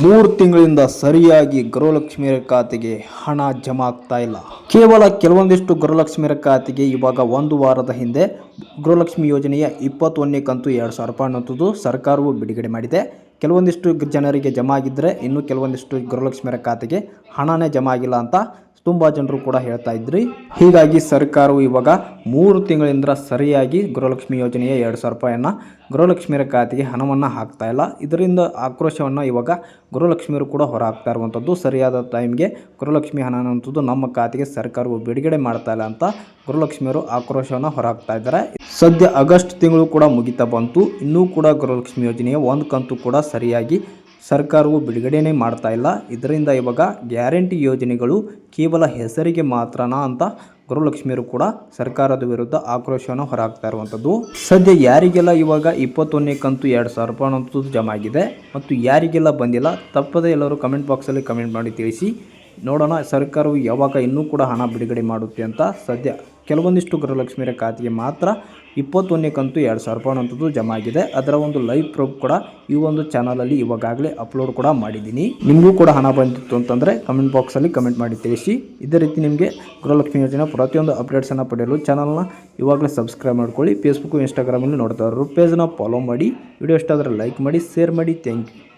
ಮೂರು ತಿಂಗಳಿಂದ ಸರಿಯಾಗಿ ಗೃಹಲಕ್ಷ್ಮಿಯರ ಖಾತೆಗೆ ಹಣ ಜಮಾ ಆಗ್ತಾ ಇಲ್ಲ. ಕೇವಲ ಕೆಲವೊಂದಿಷ್ಟು ಗೃಹಲಕ್ಷ್ಮಿಯರ ಖಾತೆಗೆ ಇವಾಗ ಒಂದು ವಾರದ ಹಿಂದೆ ಗೃಹಲಕ್ಷ್ಮಿ ಯೋಜನೆಯ ಇಪ್ಪತ್ತೊಂದನೇ ಕಂತು ಎರಡು ಸಾವಿರ ರೂಪಾಯಿ ಅನ್ನೋದು ಸರ್ಕಾರವು ಬಿಡುಗಡೆ ಮಾಡಿದೆ. ಕೆಲವೊಂದಿಷ್ಟು ಜನರಿಗೆ ಜಮಾ ಆಗಿದ್ದರೆ ಇನ್ನು ಕೆಲವೊಂದಿಷ್ಟು ಗೃಹಲಕ್ಷ್ಮಿಯರ ಖಾತೆಗೆ ಹಣನೇ ಜಮಾ ಆಗಿಲ್ಲ ಅಂತ ತುಂಬ ಜನರು ಕೂಡ ಹೇಳ್ತಾ ಇದ್ರಿ. ಹೀಗಾಗಿ ಸರ್ಕಾರವು ಇವಾಗ ಮೂರು ತಿಂಗಳಿಂದ ಸರಿಯಾಗಿ ಗೃಹಲಕ್ಷ್ಮಿ ಯೋಜನೆಯ ಎರಡು ಸಾವಿರ ರೂಪಾಯಿಯನ್ನು ಗೃಹಲಕ್ಷ್ಮಿಯರ ಖಾತೆಗೆ ಹಣವನ್ನು ಹಾಕ್ತಾ ಇಲ್ಲ. ಇದರಿಂದ ಆಕ್ರೋಶವನ್ನು ಇವಾಗ ಗೃಹಲಕ್ಷ್ಮಿಯರು ಕೂಡ ಹೊರ ಹಾಕ್ತಾ ಇರುವಂಥದ್ದು ಸರಿಯಾದ ಟೈಮ್ಗೆ ಗೃಹಲಕ್ಷ್ಮಿ ಹಣ ಅನ್ನುವಂಥದ್ದು ನಮ್ಮ ಖಾತೆಗೆ ಸರ್ಕಾರವು ಬಿಡುಗಡೆ ಮಾಡ್ತಾ ಇಲ್ಲ ಅಂತ ಗೃಹಲಕ್ಷ್ಮಿಯರು ಆಕ್ರೋಶವನ್ನು ಹೊರಹಾಕ್ತಾ ಇದ್ದಾರೆ. ಸದ್ಯ ಆಗಸ್ಟ್ ತಿಂಗಳು ಕೂಡ ಮುಗಿತಾ ಬಂತು. ಇನ್ನೂ ಕೂಡ ಗೃಹಲಕ್ಷ್ಮಿ ಯೋಜನೆಯ ಒಂದು ಕಂತು ಕೂಡ ಸರಿಯಾಗಿ ಸರ್ಕಾರವು ಬಿಡುಗಡೆನೇ ಮಾಡ್ತಾ ಇಲ್ಲ. ಇದರಿಂದ ಇವಾಗ ಗ್ಯಾರಂಟಿ ಯೋಜನೆಗಳು ಕೇವಲ ಹೆಸರಿಗೆ ಮಾತ್ರನಾ ಅಂತ ಗುರುಲಕ್ಷ್ಮಿಯರು ಕೂಡ ಸರ್ಕಾರದ ವಿರುದ್ಧ ಆಕ್ರೋಶವನ್ನು ಹೊರಹಾಕ್ತಾ ಇರುವಂಥದ್ದು. ಸದ್ಯ ಯಾರಿಗೆಲ್ಲ ಇವಾಗ ಇಪ್ಪತ್ತೊಂದನೇ ಕಂತು ಎರಡು ಸಾವಿರ ರೂಪಾಯಿ ಜಮಾ ಆಗಿದೆ ಮತ್ತು ಯಾರಿಗೆಲ್ಲ ಬಂದಿಲ್ಲ, ತಪ್ಪದೆ ಎಲ್ಲರೂ ಕಮೆಂಟ್ ಬಾಕ್ಸಲ್ಲಿ ಕಮೆಂಟ್ ಮಾಡಿ ತಿಳಿಸಿ. ನೋಡೋಣ, ಸರ್ಕಾರವು ಯಾವಾಗ ಇನ್ನೂ ಕೂಡ ಹಣ ಬಿಡುಗಡೆ ಮಾಡುತ್ತೆ ಅಂತ. ಸದ್ಯ ಕೆಲವೊಂದಿಷ್ಟು ಗೃಹಲಕ್ಷ್ಮಿಯರ ಖಾತೆಗೆ ಮಾತ್ರ ಇಪ್ಪತ್ತೊಂದನೇ ಕಂತು ಎರಡು ಸಾವಿರ ರೂಪಾಯಿ ಅಂತದ್ದು ಜಮಾ ಆಗಿದೆ. ಅದರ ಒಂದು ಲೈವ್ ಪ್ರೂಫ್ ಕೂಡ ಈ ಒಂದು ಚಾನಲಲ್ಲಿ ಇವಾಗಲೇ ಅಪ್ಲೋಡ್ ಕೂಡ ಮಾಡಿದ್ದೀನಿ. ನಿಮಗೂ ಕೂಡ ಹಣ ಬಂದಿತ್ತು ಅಂತಂದರೆ ಕಮೆಂಟ್ ಬಾಕ್ಸಲ್ಲಿ ಕಮೆಂಟ್ ಮಾಡಿ ತಿಳಿಸಿ. ಇದೇ ರೀತಿ ನಿಮಗೆ ಗೃಹಲಕ್ಷ್ಮಿ ಯೋಜನೆ ಪ್ರತಿಯೊಂದು ಅಪ್ಡೇಟ್ಸನ್ನು ಪಡೆಯಲು ಚಾನಲ್ನ ಇವಾಗಲೇ ಸಬ್ಸ್ಕ್ರೈಬ್ ಮಾಡ್ಕೊಳ್ಳಿ. ಫೇಸ್ಬುಕ್ಕು ಇನ್ಸ್ಟಾಗ್ರಾಮಲ್ಲಿ ನೋಡ್ತಾ ಇರೋರು ಫಾಲೋ ಮಾಡಿ. ವಿಡಿಯೋ ಇಷ್ಟ ಆದರೆ ಲೈಕ್ ಮಾಡಿ ಶೇರ್ ಮಾಡಿ. Thank you